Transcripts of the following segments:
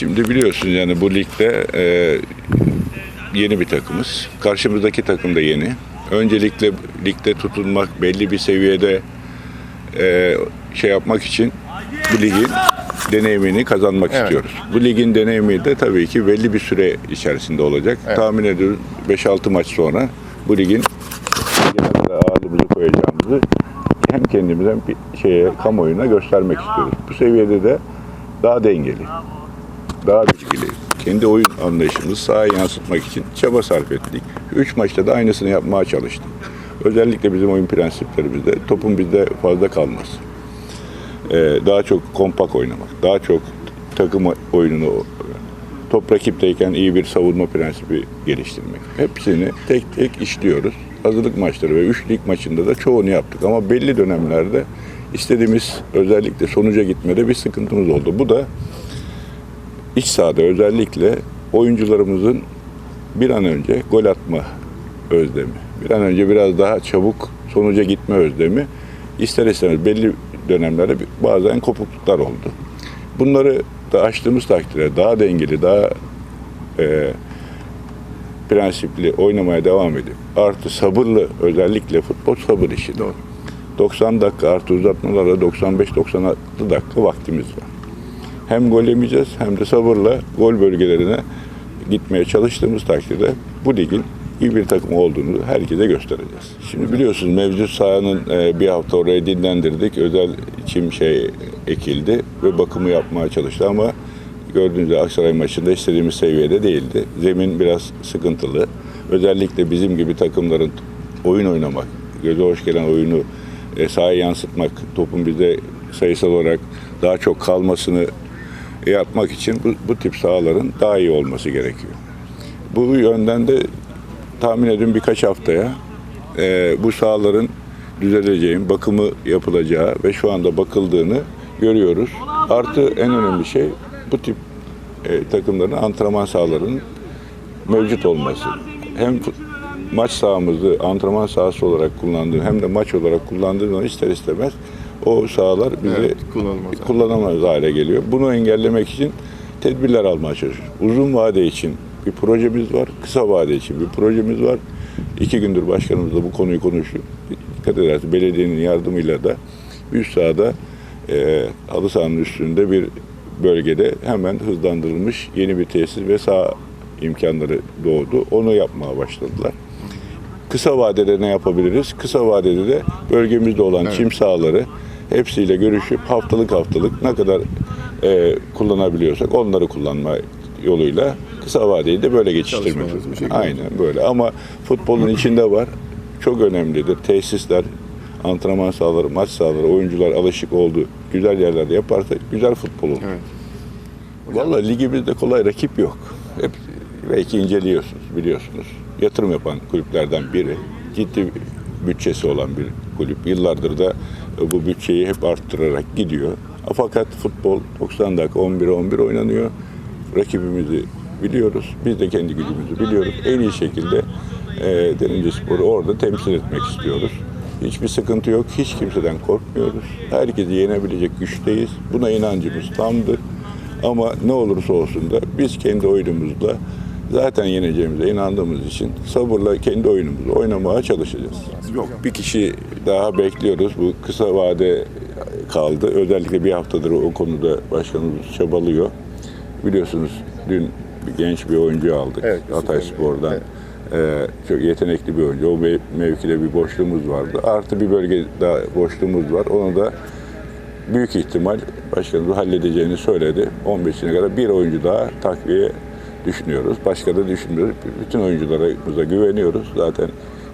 Şimdi biliyorsunuz yani bu ligde e, yeni bir takımız. Karşımızdaki takım da yeni. Öncelikle ligde tutunmak, belli bir seviyede e, şey yapmak için bu ligin deneyimini kazanmak Evet. istiyoruz. Bu ligin deneyimi de tabii ki belli bir süre içerisinde olacak. Evet. Tahmin ediyoruz 5-6 maç sonra bu ligin ağırlığımızı koyacağımızı hem kendimize hem bir şeye, kamuoyuna göstermek istiyoruz. Bu seviyede de daha dengeli, daha bilgili, kendi oyun anlayışımızı sahaya yansıtmak için çaba sarf ettik. Üç maçta da aynısını yapmaya çalıştık. Özellikle bizim oyun prensiplerimizde topun bizde fazla kalması. Ee, daha çok kompak oynamak, daha çok takım oyununu top rakipteyken iyi bir savunma prensibi geliştirmek. Hepsini tek tek işliyoruz. Hazırlık maçları ve üç lig maçında da çoğunu yaptık. Ama belli dönemlerde istediğimiz özellikle sonuca gitmede bir sıkıntımız oldu. Bu da iç sahada özellikle oyuncularımızın bir an önce gol atma özlemi. Bir an önce biraz daha çabuk sonuca gitme özlemi ister istemez belli dönemlerde bazen kopukluklar oldu. Bunları da açtığımız takdirde daha dengeli, daha e, prensipli oynamaya devam edip artı sabırlı özellikle futbol sabır işi. Doğru. 90 dakika artı uzatmalarla 95-96 dakika vaktimiz var. Hem gol yemeyeceğiz hem de sabırla gol bölgelerine gitmeye çalıştığımız takdirde bu ligin iyi bir takım olduğunu herkese göstereceğiz. Şimdi biliyorsunuz mevcut sahanın e, bir hafta orayı dinlendirdik. Özel çim şey ekildi ve bakımı yapmaya çalıştı ama gördüğünüz gibi Aksaray maçında istediğimiz seviyede değildi. Zemin biraz sıkıntılı. Özellikle bizim gibi takımların oyun oynamak, göze hoş gelen oyunu e, sahaya yansıtmak, topun bize sayısal olarak daha çok kalmasını yapmak için bu, bu tip sahaların daha iyi olması gerekiyor. Bu yönden de tahmin ediyorum birkaç haftaya e, bu sahaların düzeleceğin, bakımı yapılacağı ve şu anda bakıldığını görüyoruz. Artı en önemli şey bu tip e, takımların antrenman sahalarının mevcut olması. Hem maç sahamızı antrenman sahası olarak kullandığı hem de maç olarak kullandığımız zaman ister istemez o sahalar bizi Evet, kullanılmaz. kullanamaz hale geliyor. Bunu engellemek için tedbirler almaya çalışıyoruz. Uzun vade için bir projemiz var, kısa vade için bir projemiz var. İki gündür başkanımızla bu konuyu konuşuyor. Dikkat ederseniz belediyenin yardımıyla da üst sahada e, halı sahanın üstünde bir bölgede hemen hızlandırılmış yeni bir tesis ve saha imkanları doğdu. Onu yapmaya başladılar. Kısa vadede ne yapabiliriz? Kısa vadede de bölgemizde olan çim sahaları hepsiyle görüşüp haftalık haftalık ne kadar e, kullanabiliyorsak onları kullanma yoluyla kısa vadeyi de böyle geçiştirmek. Aynen böyle ama futbolun içinde var. Çok önemlidir. Tesisler, antrenman sahaları, maç sahaları, oyuncular alışık olduğu güzel yerlerde yaparsak güzel futbol olur. Evet. Vallahi ligimizde kolay rakip yok. Hep belki inceliyorsunuz, biliyorsunuz. Yatırım yapan kulüplerden biri. Ciddi bütçesi olan bir kulüp. Yıllardır da bu bütçeyi hep arttırarak gidiyor. Fakat futbol 90 dakika 11-11 oynanıyor. Rakibimizi biliyoruz. Biz de kendi gücümüzü biliyoruz. En iyi şekilde e, Derince Spor'u orada temsil etmek istiyoruz. Hiçbir sıkıntı yok. Hiç kimseden korkmuyoruz. Herkesi yenebilecek güçteyiz. Buna inancımız tamdır. Ama ne olursa olsun da biz kendi oyunumuzla zaten yeneceğimize inandığımız için sabırla kendi oyunumuzu oynamaya çalışacağız. Yok bir kişi daha bekliyoruz. Bu kısa vade kaldı. Özellikle bir haftadır o konuda başkanımız çabalıyor. Biliyorsunuz dün bir genç bir oyuncu aldık Evet, Hatay. Spor'dan. Evet. Ee, çok yetenekli bir oyuncu. O mev- mevkide bir boşluğumuz vardı. Artı bir bölge daha boşluğumuz var. Onu da büyük ihtimal başkanımız halledeceğini söyledi. 15'ine kadar bir oyuncu daha takviye düşünüyoruz. Başka da düşünmüyoruz. Bütün oyuncularımıza güveniyoruz. Zaten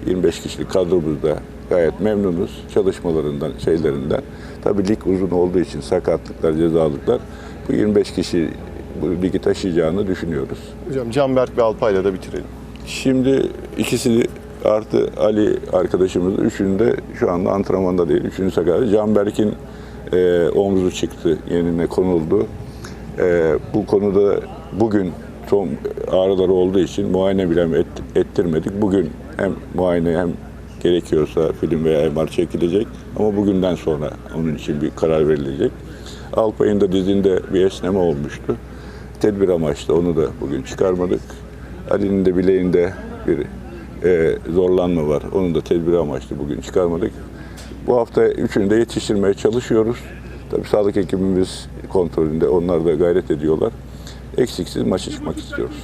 25 kişilik kadromuzda gayet memnunuz çalışmalarından, şeylerinden. Tabii lig uzun olduğu için sakatlıklar, cezalıklar bu 25 kişi bu ligi taşıyacağını düşünüyoruz. Hocam Canberk ve Alpay'la da bitirelim. Şimdi ikisi artı Ali arkadaşımız üçünde şu anda antrenmanda değil. Üçüncü sakat. Canberk'in e, omzu çıktı, yenine konuldu. E, bu konuda bugün son ağrıları olduğu için muayene bile et- ettirmedik. Bugün hem muayene hem gerekiyorsa film veya MR çekilecek. Ama bugünden sonra onun için bir karar verilecek. Alpay'ın da dizinde bir esneme olmuştu. Tedbir amaçlı onu da bugün çıkarmadık. Ali'nin de bileğinde bir e, zorlanma var. Onu da tedbir amaçlı bugün çıkarmadık. Bu hafta üçünü de yetiştirmeye çalışıyoruz. Tabii sağlık ekibimiz kontrolünde onlar da gayret ediyorlar. Eksiksiz maça çıkmak istiyoruz.